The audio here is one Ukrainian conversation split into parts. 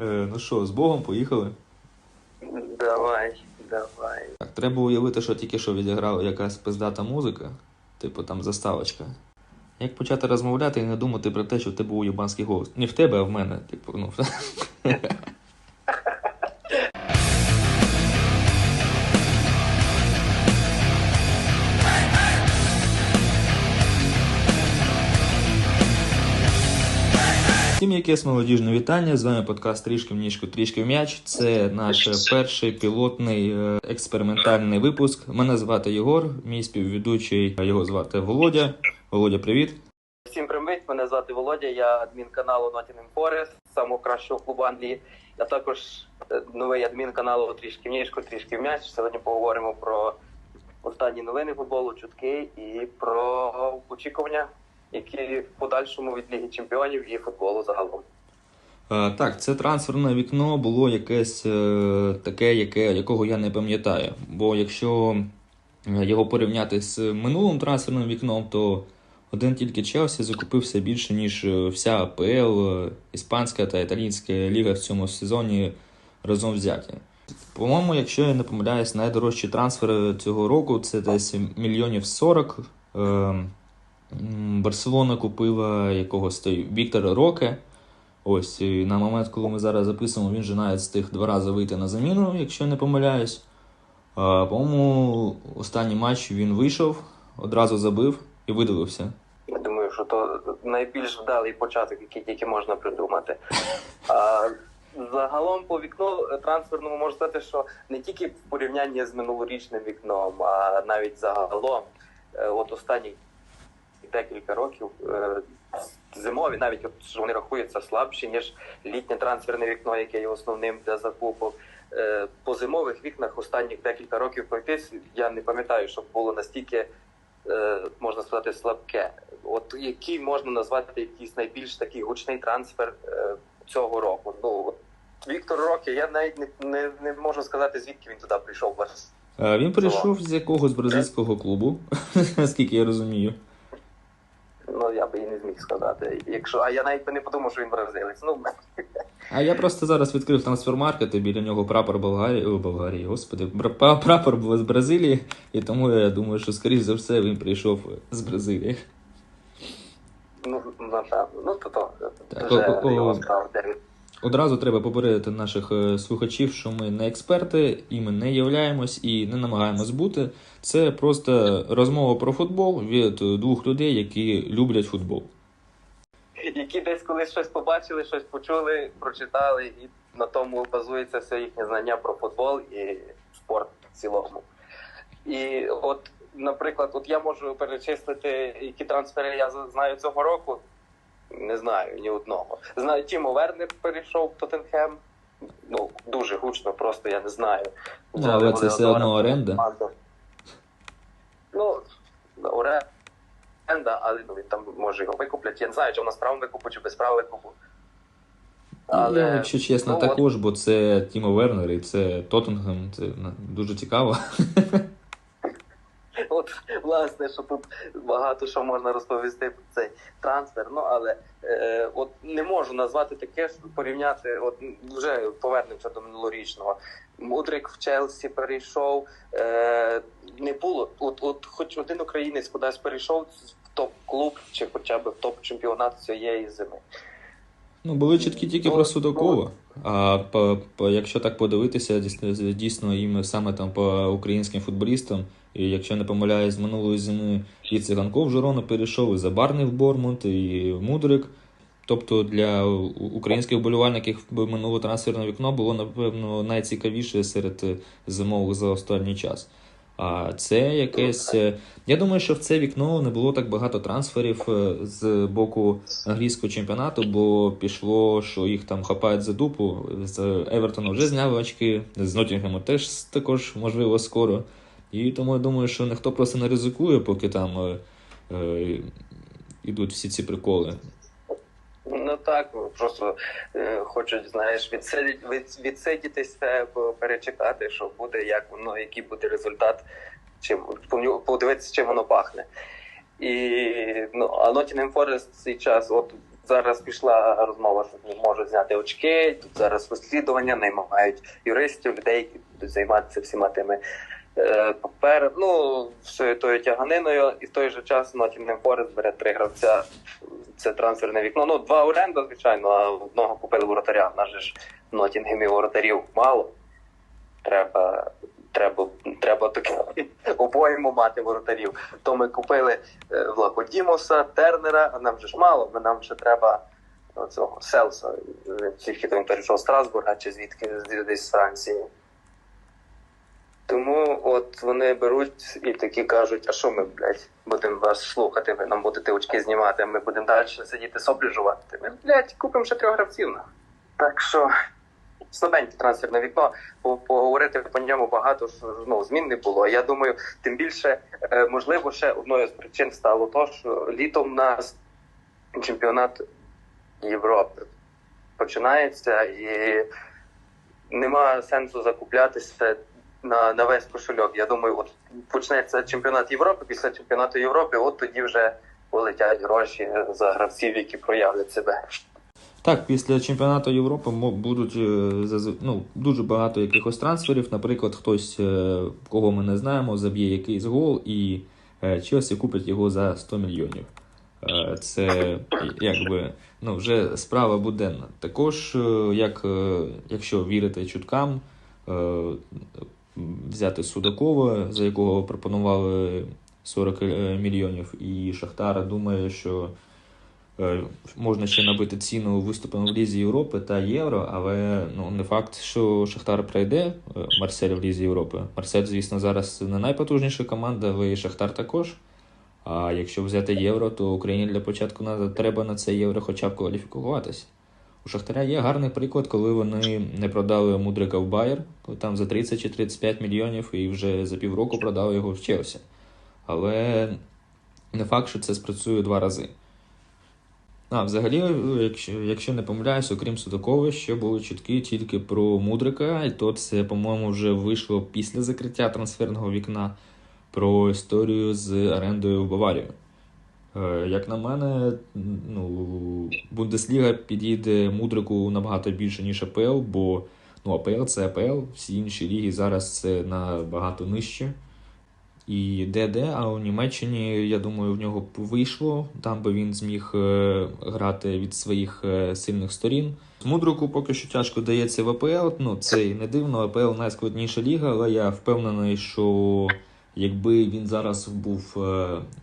Е, ну що, з Богом, поїхали. Давай, давай. Так, треба уявити, що тільки що відіграла якась пиздата музика, типу там заставочка. Як почати розмовляти і не думати про те, що в тебе уєбанський голос. Не в тебе, а в мене. Типу, ну. Всім якесь молодіжне вітання. З вами подкаст Трішки в ніжку, трішки в м'яч. Це наш перший пілотний е, експериментальний випуск. Мене звати Єгор, мій співведучий його звати Володя. Володя, привіт. Всім привіт, мене звати Володя, я адмін каналу Nottingham Forest, самого кращого клубу Англії. Я також е, новий адмін каналу Трішки в ніжку, трішки в м'яч. Сьогодні поговоримо про останні новини футболу, чутки і про очікування, які в подальшому від Ліги Чемпіонів і футболу загалом. Е, Так, це трансферне вікно було якесь е, таке, яке, якого я не пам'ятаю. Бо якщо е, його порівняти з минулим трансферним вікном, то один тільки Челсі закупився більше, ніж вся АПЛ, іспанська та італійська ліга в цьому сезоні разом взяті. По-моєму, якщо я не помиляюсь, найдорожчі трансфери цього року це десь мільйонів 40. Барселона купила якогось той Віктора Роке. Ось на момент, коли ми зараз записуємо, він же навіть встиг два рази вийти на заміну, якщо я не помиляюсь. По-моєму, останній матч він вийшов, одразу забив і видалився. Я думаю, що то найбільш вдалий початок, який тільки можна придумати. А, загалом по вікну е, трансферному можу сказати, що не тільки в порівнянні з минулорічним вікном, а навіть загалом, е, от останні декілька років е, зимові, навіть от, що вони рахуються слабші, ніж літнє трансферне вікно, яке є основним для закупок. Е, По зимових вікнах останніх декілька років пройтись, я не пам'ятаю, щоб було настільки е, можна сказати, слабке. От який можна назвати якийсь найбільш такий гучний трансфер цього року? Ну Віктор Рокі, я навіть не, не, не можу сказати, звідки він туди прийшов. він прийшов з якогось бразильського клубу, наскільки я розумію. Ну я би і не зміг сказати. Якщо а я навіть би не подумав, що він бразилець. Ну А я просто зараз відкрив трансфермаркет, і біля нього прапор Болгарії, о, Болгарії, господи, прапор був з Бразилії, і тому я думаю, що скоріш за все він прийшов з Бразилії. ну напевно, ну то то о- його справа. де він. Одразу треба попередити наших е, слухачів, що ми не експерти, і ми не являємось і не намагаємось бути. Це просто розмова про футбол від двох людей, які люблять футбол. які десь колись щось побачили, щось почули, прочитали, і на тому базується все їхнє знання про футбол і спорт в цілому. І от, наприклад, от я можу перечислити, які трансфери я знаю цього року. Не знаю ні одного. Знаю, Тімо Вернер перейшов в Тоттенхем. Ну, дуже гучно, просто я не знаю. Ну, але це все одно оренда. Ну, оренда, але ну, він там може його викуплять. Я не знаю, чи вона з правом викупу, чи без права викупу. Але, Я, якщо чесно, ну, от- також, бо це Тімо Вернер і це Тоттенгем, це дуже цікаво. От, власне, що тут багато що можна розповісти про цей трансфер. Ну але е, от не можу назвати таке, що порівняти. От вже повернемося до минулорічного. Мудрик в Челсі перейшов. Е, не було. От, от, хоч один українець кудись перейшов в топ-клуб, чи хоча б в топ-чемпіонат цієї зими. Ну, були чіткі тільки Ну, про Судакова. А по, по, якщо так подивитися, дійсно, дійсно їм саме там по українським футболістам, і якщо не помиляюсь, з минулої зими і Циганков в перейшов, і Забарний в Бормунд, і Мудрик. Тобто для українських вболівальників минуле трансферне вікно було, напевно, найцікавіше серед е, зимових за останній час. А це якесь. е, Я думаю, що в це вікно не було так багато трансферів е, з боку англійського чемпіонату, бо пішло, що їх там хапають за дупу. З Евертона вже зняли очки, з Ноттінгему теж також, можливо, скоро. І тому я думаю, що ніхто просто не ризикує, поки там е, е, ідуть всі ці приколи. Ну так, просто е, хочуть, знаєш, відсидіти, від, відсидітися, перечекати, що буде, як воно, який буде результат, чим подивитися, чим воно пахне. І ну, а Nottingham Forest цей час, от зараз пішла розмова, що вони можуть зняти очки. Тут зараз розслідування, наймагають юристів, людей, які будуть займатися всіма тими е, папер, ну, всією тою тяганиною, і в той же час Nottingham Forest бере три гравця. Це трансферне вікно. Ну, два оренда, звичайно, а одного купили воротаря. В нас же ж в Нотінгемі воротарів мало. Треба, треба, треба таке обоєму мати воротарів. То ми купили е, Владимоса, Тернера, а нам же ж мало, бо нам ще треба цього Селса. Він Тільки він перейшов з Страсбурга чи звідки десь з Франції. Тому от вони беруть і такі кажуть, а що ми, блядь, будемо вас слухати, ви нам будете очки знімати, а ми будемо далі сидіти соплі жувати. Ми, блядь, купимо ще трьох гравців. Так що слабеньке трансферне вікно, по- поговорити по ньому багато ну, змін не було. Я думаю, тим більше, е, можливо, ще одною з причин стало то, що літом у нас чемпіонат Європи починається і нема сенсу закуплятися на, на весь кошельок. Я думаю, от почнеться чемпіонат Європи, після чемпіонату Європи, от тоді вже полетять гроші за гравців, які проявлять себе. Так, після чемпіонату Європи будуть е, ну, дуже багато якихось трансферів. Наприклад, хтось, е, кого ми не знаємо, заб'є якийсь гол, і е, Челсі купить його за 100 мільйонів. Це якби ну, вже справа буденна. Також, як, якщо вірити чуткам, взяти Судакова, за якого пропонували 40 е, мільйонів, і Шахтар думає, що Е, Можна ще набити ціну виступом в Лізі Європи та Євро, але ну не факт, що Шахтар пройде е, Марсель в Лізі Європи. Марсель, звісно, зараз не найпотужніша команда, але і Шахтар також. А якщо взяти євро, то Україні для початку треба на це євро хоча б кваліфікуватися. У Шахтаря є гарний приклад, коли вони не продали Мудрика в Байер, там за 30 чи 35 мільйонів і вже за півроку продали його в Челсі. Але не факт, що це спрацює два рази. А, взагалі, якщо, якщо не помиляюсь, окрім Судакова, ще були чутки тільки про Мудрика, і то це, по-моєму, вже вийшло після закриття трансферного вікна про історію з орендою в Баварію. Е, Як на мене, ну, Бундесліга підійде Мудрику набагато більше, ніж АПЛ, бо ну, АПЛ це АПЛ, всі інші ліги зараз це набагато нижче. І де-де, а у Німеччині, я думаю, в нього вийшло. Там би він зміг е, грати від своїх е, сильних сторін. Мудруку поки що тяжко дається в АПЛ. Ну, це і не дивно. АПЛ найскладніша ліга, але я впевнений, що якби він зараз був е,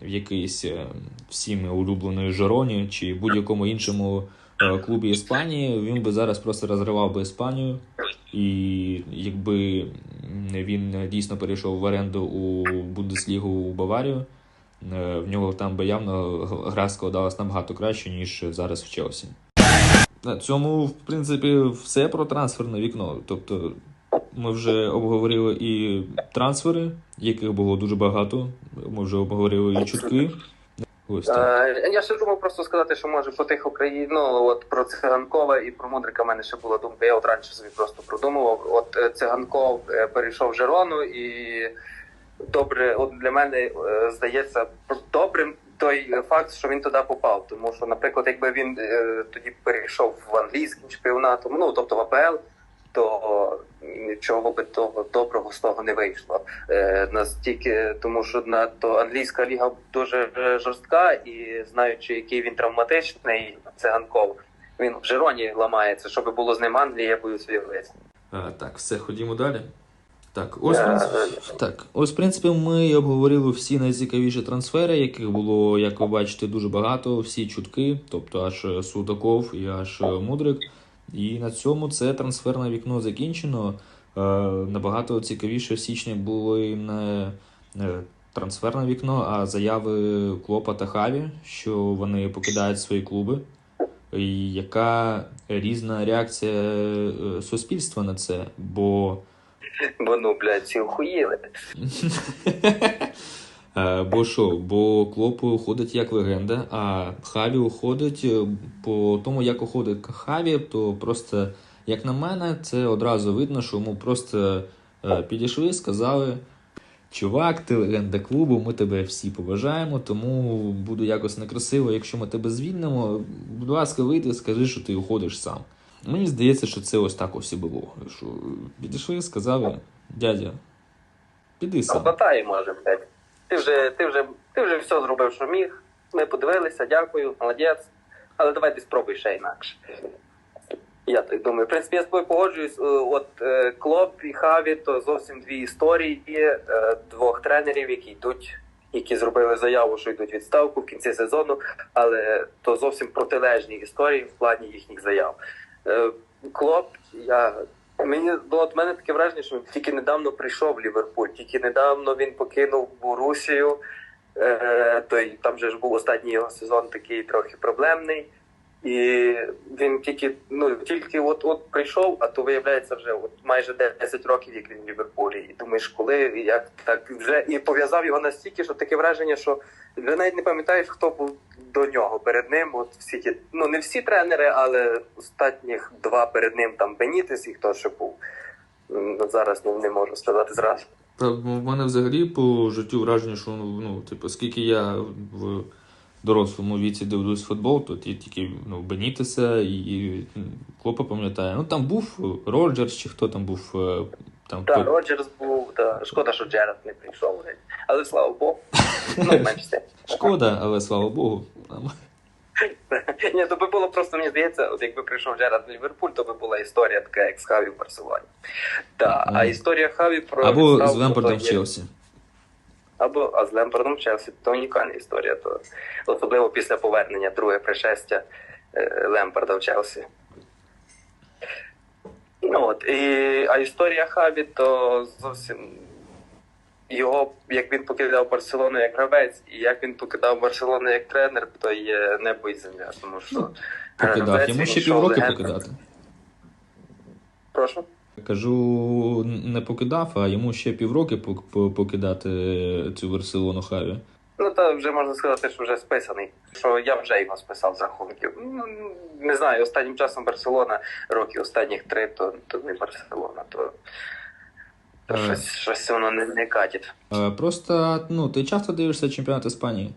в якійсь е, всіми улюбленої Жероні чи будь-якому іншому е, клубі Іспанії, він би зараз просто розривав би Іспанію. І якби він дійсно перейшов в оренду у Бундеслігу у Баварію, в нього там би явно гра складалась набагато краще, ніж зараз в Челсі. На цьому, в принципі, все про трансферне вікно. Тобто, ми вже обговорили і трансфери, яких було дуже багато. Ми вже обговорили і чутки. Ось так. Е, я ще думав просто сказати, що може по тих Україн, ну от про Циганкова і про Мудрика в мене ще була думка. Я от раніше собі просто продумував. От е, Циганков е, перейшов Жерону, і добре, от для мене здається добрим той факт, що він туди попав. Тому що, наприклад, якби він тоді перейшов в англійський чемпіонат, ну тобто в АПЛ. То нічого би того доброго з того не вийшло. Е, настільки, тому що на то англійська ліга дуже е, жорстка, і знаючи, який він травматичний, циганков, він в Жероні ламається. Щоб було з ним Англії, я боюсь уявити. Так, все, ходімо далі. Так, ось, Е, так, ось, в принципі, ми обговорили всі найцікавіші трансфери, яких було, як ви бачите, дуже багато, всі чутки, тобто аж Судаков і аж Мудрик. І на цьому це трансферне вікно закінчено. Е, набагато цікавіше в січні було і не не трансферне вікно, а заяви Клопа та Хаві, що вони покидають свої клуби. І яка різна реакція е, суспільства на це? Бо Бо ну, блядь, ці охуїли. Е, Бо що? Бо Клоп уходить як легенда, а Хаві уходить е, по тому, як уходить Хаві, то просто, як на мене, це одразу видно, що йому просто е, підійшли, сказали: Чувак, ти легенда клубу, ми тебе всі поважаємо, тому буде якось некрасиво, якщо ми тебе звільнимо. Будь ласка, вийди, скажи, що ти уходиш сам. Мені здається, що це ось так ось і було. Що підійшли, сказали, дядя, піди сам. Хватає, може, блядь. Ти вже, ти вже, ти вже все зробив, що міг. Ми подивилися, дякую, молодець. Але давай ти спробуй ще інакше. Я так думаю. В принципі, я з тобою погоджуюсь. Е, От е, Клоп і Хаві то зовсім дві історії е, двох тренерів, які йдуть, які зробили заяву, що йдуть відставку в кінці сезону, але то зовсім протилежні історії в плані їхніх заяв. Клоп, я Мені ну, от мене таке враження, що він тільки недавно прийшов в Ліверпуль, тільки недавно він покинув Борусію. Е, той там же ж був останній його сезон такий трохи проблемний. І він тільки ну тільки от от прийшов, а то виявляється вже от майже 10 років, як він в Ліверпулі. І думаєш, коли як так вже і пов'язав його настільки, що таке враження, що вже навіть не пам'ятаєш, хто був до нього перед ним. От всі ті, ну не всі тренери, але останніх два перед ним там Бенітес і хто ще був. Зараз ну, не можу сказати зразу. Та в мене взагалі по життю враження, що ну, типу, скільки я в дорослому віці дивлюсь футбол, то ті- тільки ну, Бенітеса і, і Клопа пам'ятаю. Ну там був Роджерс, чи хто там був е, там. Так, Роджерс був, та шкода, що Джеред не прийшов. Але слава Богу, ну менш це. Шкода, але слава Богу. Ні, то би було просто, мені здається, от якби прийшов Джерард в Ліверпуль, то би була історія така, як з Хаві в Барселоні. Так, а історія Хаві про Або з Лемпардом в Челсі. Або а з Лемпардом в Челсі, то унікальна історія. То, особливо після повернення друге пришестя е, Лемпарда в Челсі. Ну от, і, а історія Хаві, то зовсім його, як він покидав Барселону як гравець, і як він покидав Барселону як тренер, то є небо і земля. Тому що Покидав. гравець, Йому ще півроки покидати. Прошу. Кажу, не покидав, а йому ще півроки покидати цю Барселону Хаві. Ну, то вже можна сказати, що вже списаний. Що я вже його списав з рахунків. Ну, не знаю, останнім часом Барселона, роки останніх три, то, то не Барселона, то, то Е. щось, щось воно не, не катить. Е, Просто ну, ти часто дивишся чемпіонат Іспанії?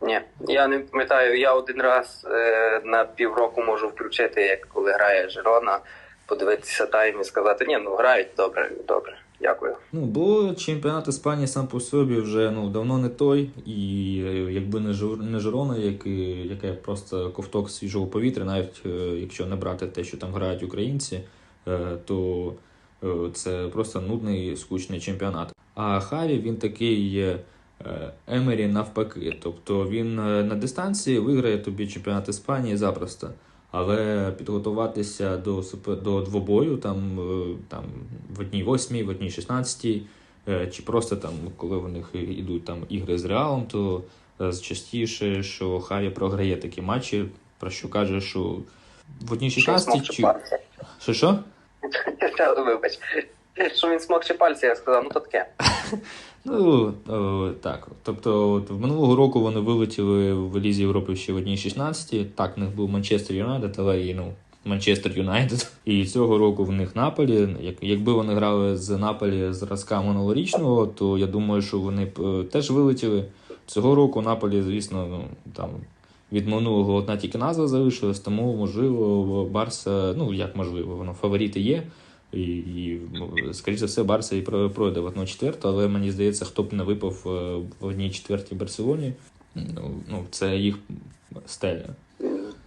Ні, я не пам'ятаю, я один раз е, на півроку можу включити, як коли грає Жирона, подивитися тайм і сказати, ні, ну грають добре, добре, дякую. Ну, бо чемпіонат Іспанії сам по собі вже ну, давно не той, і е, якби не Жир- не Жирона, яке просто ковток свіжого повітря, навіть е, якщо не брати те, що там грають українці, е, то це просто нудний, скучний чемпіонат. А Хаві він такий Емері навпаки. Тобто він на дистанції виграє тобі чемпіонат Іспанії запросто. Але підготуватися до супер до двобою там, е, там в одній восьмій, в одній шістнадцятій, е, чи просто там, коли в них йдуть там ігри з Реалом, то е, частіше, що Хаві програє такі матчі, про що каже, що в одній шістнадцятій чи що що? Вибач. Що він смокче пальці, я сказав, ну то таке. Ну о, так. Тобто, от, в минулого року вони вилетіли в Лізі Європи ще в одній 16. Так, в них був Манчестер Юнайтед, але і ну. Манчестер Юнайтед. І цього року в них Наполі. Як, якби вони грали з Наполі зразка минулорічного, то я думаю, що вони б е, теж вилетіли. Цього року Наполі, звісно, ну там від минулого одна тільки назва залишилась, тому можливо Барса, ну як можливо, воно фаворити є. І, ну, скоріше все, Барса і про- пройде в 1-4, але мені здається, хто б не випав е, в одній четвертій Барселоні, ну, ну це їх стеля.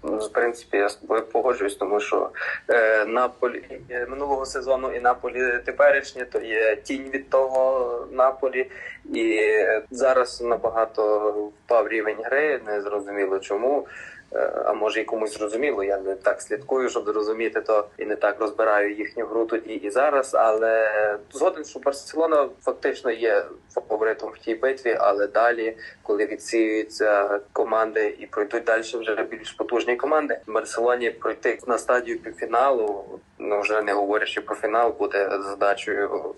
Ну, В принципі, я з тобою погоджуюсь, тому що е, Наполі е, минулого сезону і Наполі теперішнє, то є тінь від того Наполі, і зараз набагато впав рівень гри, не зрозуміло чому. Е, А може і комусь зрозуміло, я не так слідкую, щоб зрозуміти то і не так розбираю їхню гру тоді і зараз. Але згоден, що Барселона фактично є фаворитом в тій битві, але далі, коли відсіюються команди і пройдуть далі вже більш потужні команди, Барселоні пройти на стадію півфіналу, ну вже не говорячи про фінал, буде задачею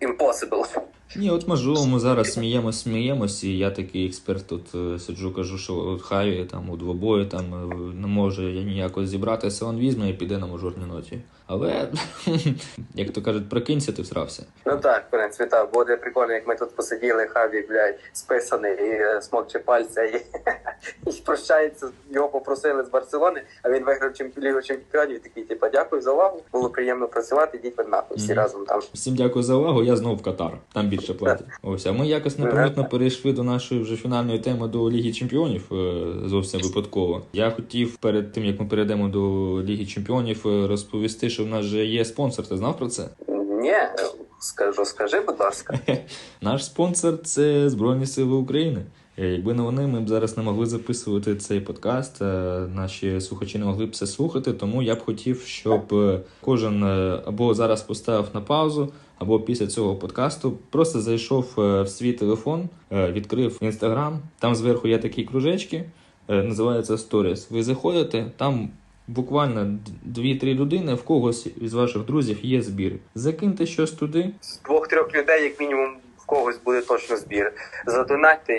impossible. Ні, от можливо, ми зараз сміємось, сміємось, і я такий експерт тут е, сиджу, кажу, що от Хаві там у двобої там е, не може я ніяко зібратися, він візьме і піде на мажорній ноті. Але, як то кажуть, прокинься, ти всрався. Ну так, в принципі, так. Буде прикольно, як ми тут посиділи, хаві, блядь, списаний і е, смокче пальця і, і прощається. Його попросили з Барселони, а він виграв чемпі- Лігу чемпіонів. Такий, типу, дякую за увагу. Було приємно працювати, йдіть ви нахуй всі Мгм. разом там. Всім дякую за увагу. Я знову в Катар. Там більше платять. Ось, а ми якось непомітно перейшли до нашої вже фінальної теми до Ліги Чемпіонів е, зовсім випадково. Я хотів перед тим, як ми перейдемо до Ліги Чемпіонів, е, розповісти, що в нас же є спонсор. Ти знав про це? Ні, е, скажу, скажи, будь ласка. Наш спонсор це Збройні Сили України. Е, Якби не вони, ми б зараз не могли записувати цей подкаст. е, Наші слухачі не могли б це слухати. Тому я б хотів, щоб е, кожен або зараз поставив на паузу, або після цього подкасту просто зайшов в свій телефон, відкрив інстаграм. Там зверху є такі кружечки, називається Stories. Ви заходите, там буквально д- 2-3 людини, в когось із ваших друзів є збір. Закиньте щось туди. З двох-трьох людей, як мінімум, когось буде точно збір. Задонатьте.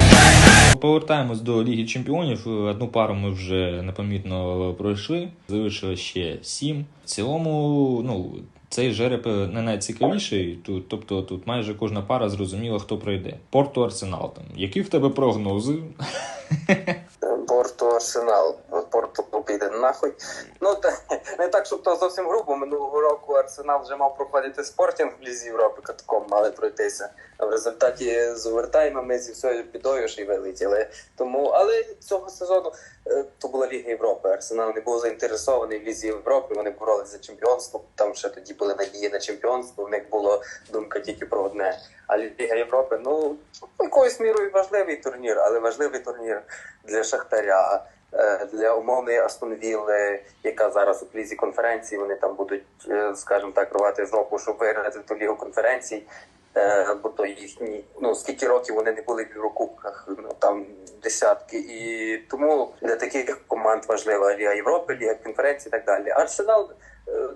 Повертаємось до Ліги Чемпіонів. Одну пару ми вже непомітно пройшли. Залишили ще сім. В цілому, ну. Цей жереб не найцікавіший, тут, тобто тут майже кожна пара зрозуміла, хто пройде. Порту Арсенал там. Які в тебе прогнози? Арсенал. Порту піде нахуй. Ну та не так, щоб то зовсім грубо. Минулого року Арсенал вже мав проходити спортінг в Лізі Європи, катком мали пройтися. А в результаті з овертаймами зі всією бідою ж і вилетіли. Тому, але цього сезону то була Ліга Європи. Арсенал не був заінтересований в Лізі Європи. Вони боролися за чемпіонство. Там ще тоді були надії на чемпіонство. В них була думка тільки про одне. А Ліга Європи, ну якоюсь мірою важливий турнір, але важливий турнір для Шахтаря, е, для умовної Астон Вілли, яка зараз у лізі конференції. Вони там будуть, е, скажімо так, рвати жопу, щоб виграти ту лігу конференцій. Е, Бо то їхні, ну скільки років вони не були в Єврокубках, ну там десятки. І тому для таких команд важлива Ліга Європи, Ліга конференції і так далі. Арсенал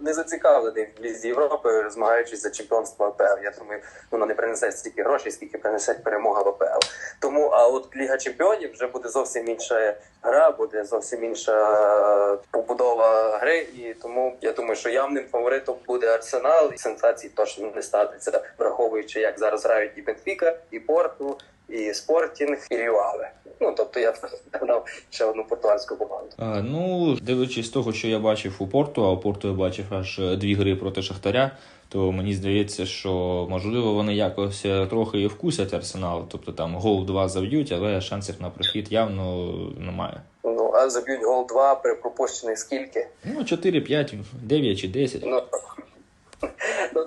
не зацікавлений в Лізі Європи, змагаючись за чемпіонство АПЛ. Я думаю, воно не принесе стільки грошей, скільки принесе перемога в АПЛ. Тому, а от Ліга Чемпіонів вже буде зовсім інша гра, буде зовсім інша е, побудова гри. І тому я думаю, що явним фаворитом буде Арсенал. І сенсацій точно не станеться, враховуючи, як зараз грають і Бенфіка, і Порту, і Спортінг, і Рюаве. Ну тобто я б дав ще одну португальську команду. А, ну, дивлячись з того, що я бачив у Порту, а у Порту я бачив аж е, дві гри проти Шахтаря, то мені здається, що можливо вони якось е, трохи і вкусять арсенал. Тобто там гол 2 зав'ють, але шансів на прохід явно немає. Ну а заб'ють гол 2 при пропущених скільки? Ну, 4, 5, 9 чи 10. Ну, ну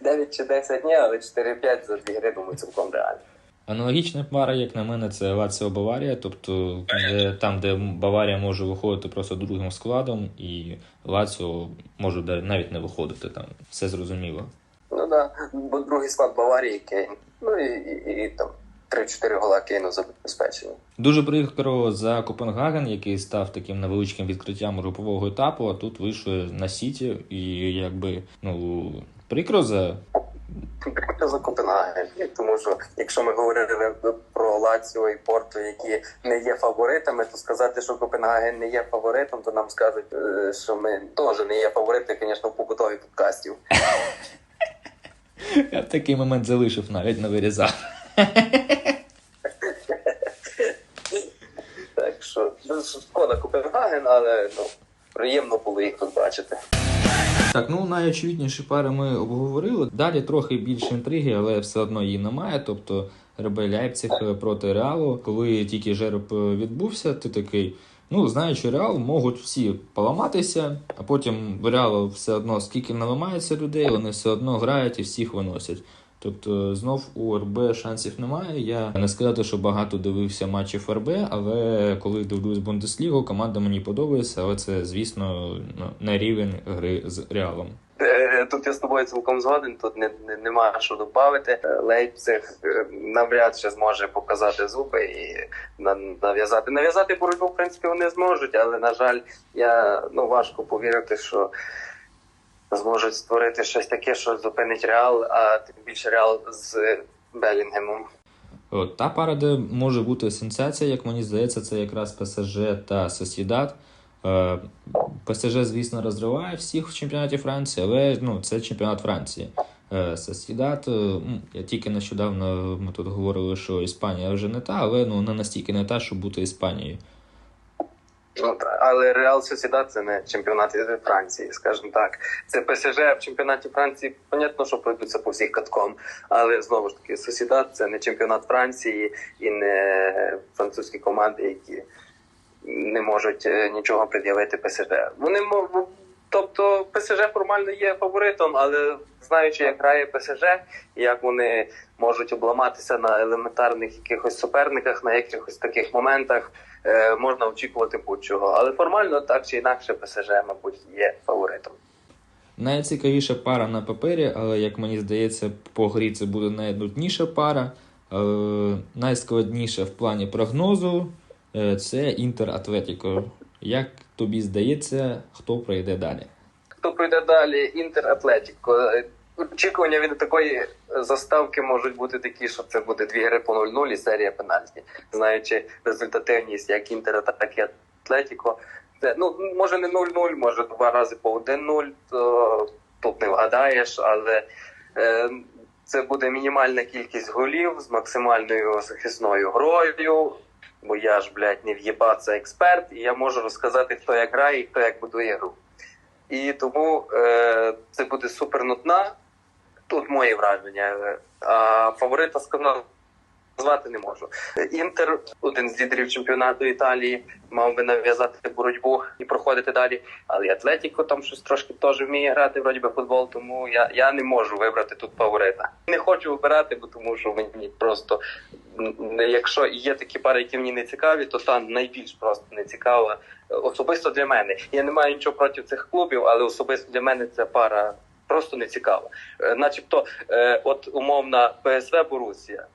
9 чи 10 ні, але 4-5 за дві гри, думаю, цілком реально. Аналогічна пара, як на мене, це Лаціо Баварія, тобто де, там, де Баварія може виходити просто другим складом, і Лаціо може навіть не виходити там. Все зрозуміло. Ну да, бо другий склад Баварії Кейн. Ну і, і, і там 3-4 гола Кейну забезпечені. Дуже прикро за Копенгаген, який став таким невеличким відкриттям групового етапу, а тут вийшли на Сіті, і якби ну прикро за Прикольно за Копенгаген. Тому що якщо ми говорили про Лаціо і Порту, які не є фаворитами, то сказати, що Копенгаген не є фаворитом, то нам скажуть, е, що ми теж не є фаворити, звісно, в побудові подкастів. я б такий момент залишив, навіть не вирізав. Так що шкода Копенгаген, але ну приємно було їх тут бачити. Так, ну найочевидніші пари ми обговорили. Далі трохи більше інтриги, але все одно її немає. Тобто РБ Ляйпциг проти Реалу. Коли тільки жереб відбувся, ти такий. Ну, знаючи Реал, можуть всі поламатися, а потім в Реалу все одно скільки не ламається людей, вони все одно грають і всіх виносять. Тобто знов у РБ шансів немає. Я не сказати, що багато дивився матчів РБ, але коли дивлюсь Бундеслігу, команда мені подобається, але це, звісно, не рівень гри з Реалом. Е, Тут я з тобою цілком згоден, тут не, не, немає що додати. Лейпциг е, навряд чи зможе показати зуби і на- нав'язати. Нав'язати боротьбу, в принципі, вони зможуть, але, на жаль, я ну, важко повірити, що зможуть створити щось таке, що зупинить Реал, а тим більше Реал з Белінгемом. От, та пара, де може бути сенсація, як мені здається, це якраз ПСЖ та Сосідат. Е, ПСЖ, звісно, розриває всіх в чемпіонаті Франції, але ну, це чемпіонат Франції. Е, Сосідат, е, я тільки нещодавно ми тут говорили, що Іспанія вже не та, але ну, не настільки не та, щоб бути Іспанією. Ну, та, але Реал Сосідат це не чемпіонат Франції, скажімо так. Це ПСЖ в чемпіонаті Франції, понятно, що пройдуться по всіх катком. Але знову ж таки, Сосідат це не чемпіонат Франції і не французькі команди, які не можуть е, нічого пред'явити ПСЖ. Вони Тобто ПСЖ формально є фаворитом, але знаючи, як грає ПСЖ, і як вони можуть обламатися на елементарних якихось суперниках, на якихось таких моментах, е, можна очікувати будь-чого. Але формально так чи інакше ПСЖ, мабуть, є фаворитом. Найцікавіша пара на папері, але як мені здається, по грі це буде найнудніша пара. Е, найскладніша в плані прогнозу е, це Інтер Атлетіко. Як тобі здається, хто пройде далі? Хто пройде далі? Інтер Атлетіко. Очікування від такої заставки можуть бути такі, що це буде дві гри по 0-0 і серія пенальті. Знаючи результативність як Інтера, так і Атлетіко. Це ну може не 0-0, може два рази по 1-0, то тут не вгадаєш, але е, це буде мінімальна кількість голів з максимальною захисною грою. Бо я ж, блядь, не в'єбаться експерт, і я можу розказати, хто як грає і хто як будує гру. І тому е, це буде супер нудна. Тут мої враження. Е, А фаворита сказав, назвати не можу. Інтер, один з лідерів чемпіонату Італії, мав би нав'язати боротьбу і проходити далі. Але і Атлетіко там щось трошки теж вміє грати вроді би футбол, тому я, я не можу вибрати тут фаворита. Не хочу вибирати, бо тому що мені просто якщо є такі пари, які мені не цікаві, то та найбільш просто не цікава. Особисто для мене. Я не маю нічого проти цих клубів, але особисто для мене ця пара просто не цікава. Е, Начебто, е, от умовна ПСВ Борусія.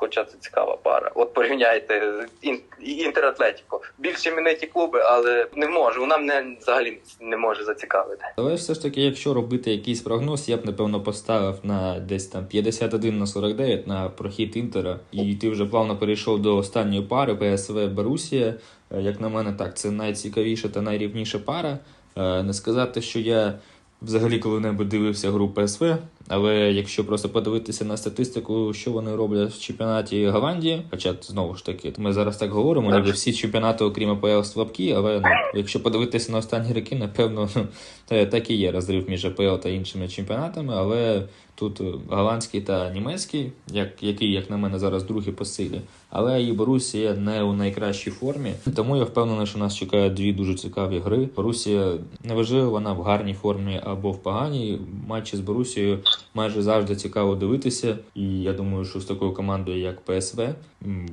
Хоча це цікава пара. От порівняйте Ін- Інтер Атлетіко. Більш імениті клуби, але не може. Вона мене взагалі не може зацікавити. Але все ж таки, якщо робити якийсь прогноз, я б напевно поставив на десь там 51 на 49 на прохід Інтера. І ти вже плавно перейшов до останньої пари ПСВ Борусія. Е, Як на мене, так, це найцікавіша та найрівніша пара. Е, Не сказати, що я взагалі коли-небудь дивився гру ПСВ, але якщо просто подивитися на статистику, що вони роблять в чемпіонаті Голландії, хоча знову ж таки, ми зараз так говоримо, ніби всі чемпіонати, окрім АПЛ, слабкі, але ну, якщо подивитися на останні роки, напевно, ну, так і є розрив між АПЛ та іншими чемпіонатами, але тут е, голландський та німецький, як, який, як на мене, зараз другий по силі. Але і Борусія не у найкращій формі. Тому я впевнений, що нас чекають дві дуже цікаві гри. Борусія неважливо, вона в гарній формі або в поганій. Матчі з Борусією майже завжди цікаво дивитися. І я думаю, що з такою командою, як ПСВ,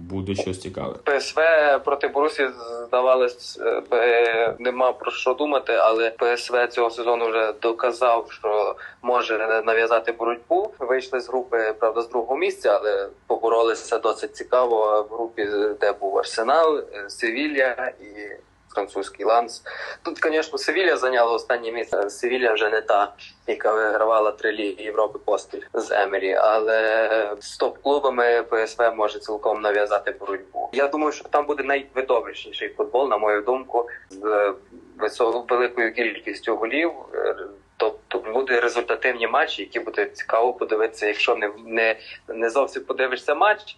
буде щось цікаве. ПСВ проти Борусі здавалось, е, нема про що думати, але ПСВ цього сезону вже доказав, що може нав'язати боротьбу. Вийшли з групи, правда, з другого місця, але поборолися досить цікаво в групі, де був Арсенал, е, Севілья і. Французький ланс. Тут, звісно, Севілья зайняла останнє місце. Севілья вже не та, яка вигравала три ліги Європи поспіль з Емері, але з топ-клубами ПСВ може цілком нав'язати боротьбу. Я думаю, що там буде найвидовищніший футбол, на мою думку, з великою кількістю голів. Тобто буде результативні матчі, які буде цікаво подивитися, якщо не, не, не зовсім подивишся матч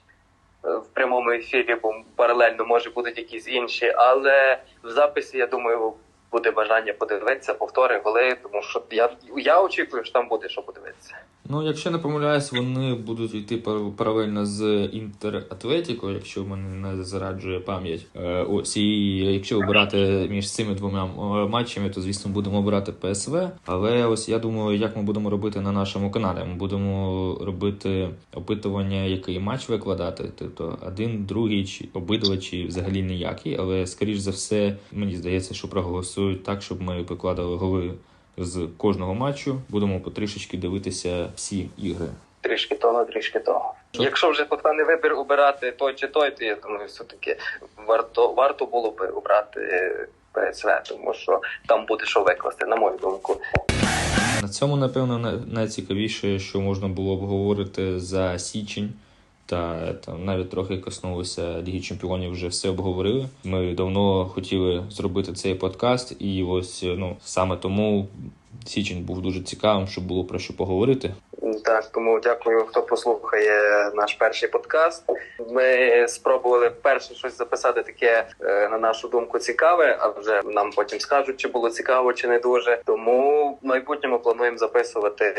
е, в прямому ефірі, бо паралельно може будуть якісь інші, але в записі, я думаю, буде бажання подивитися, повтори, голи, тому що я, я очікую, що там буде що подивитися. Ну, якщо не помиляюсь, вони будуть йти пар- паралельно з Інтер Атлетіко, якщо мене не зараджує пам'ять. Е, Ось і якщо обирати між цими двома е, матчами, то звісно будемо обирати ПСВ. Але ось я думаю, як ми будемо робити на нашому каналі. Ми будемо робити опитування, який матч викладати, тобто один, другий, чи обидва, чи взагалі ніякий. Але скоріш за все, мені здається, що проголосують так, щоб ми викладали голи з кожного матчу. Будемо потрішечки дивитися всі ігри. Трішки того, трішки того. Що? Якщо вже постане вибір обирати той чи той, то я думаю, все-таки варто, варто було би обрати ПСВ, тому що там буде що викласти, на мою думку. На цьому, напевно, най- найцікавіше, що можна було б говорити за січень. Та там навіть трохи коснулися Ліги Чемпіонів, вже все обговорили. Ми давно хотіли зробити цей подкаст, і ось ну саме тому січень був дуже цікавим, щоб було про що поговорити. Так, тому дякую, хто послухає наш перший подкаст. Ми спробували вперше щось записати таке, е, на нашу думку, цікаве, а вже нам потім скажуть, чи було цікаво, чи не дуже. Тому в майбутньому плануємо записувати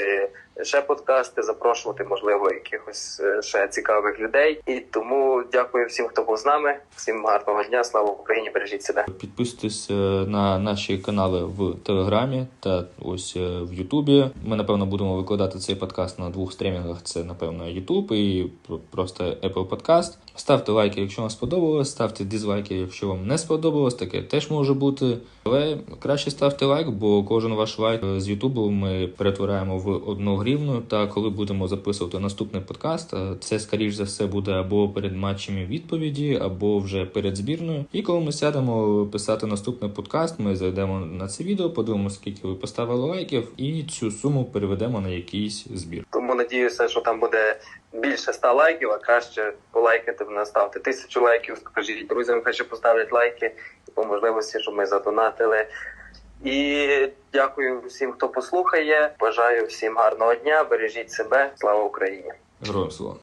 ще подкасти, запрошувати, можливо, якихось е, ще цікавих людей. І тому дякую всім, хто був з нами. Всім гарного дня. Слава Україні! Бережіть себе. Підписуйтесь е, на наші канали в Телеграмі та ось в Ютубі. Ми напевно будемо викладати цей подкаст на двох стрімінгах. Це напевно Ютуб і просто Apple Podcast. Ставте лайки, якщо вам сподобалось, ставте дизлайки, якщо вам не сподобалось. Таке теж може бути. Але краще ставте лайк, бо кожен ваш лайк е, з Ютубу ми перетворяємо в одну гривну. Та коли будемо записувати наступний подкаст, е, це скоріш за все буде або перед матчами відповіді, або вже перед збірною. І коли ми сядемо писати наступний подкаст, ми зайдемо на це відео, подивимося, скільки ви поставили лайків, і цю суму переведемо на якийсь збір. Тому надіюся, що там буде більше 100 лайків, а краще полайкати в нас ставте тисячу лайків, скажіть друзям, хай ще поставлять лайки і по можливості, щоб ми задонатили. І дякую всім, хто послухає. Бажаю всім гарного дня. Бережіть себе. Слава Україні! Героям слава!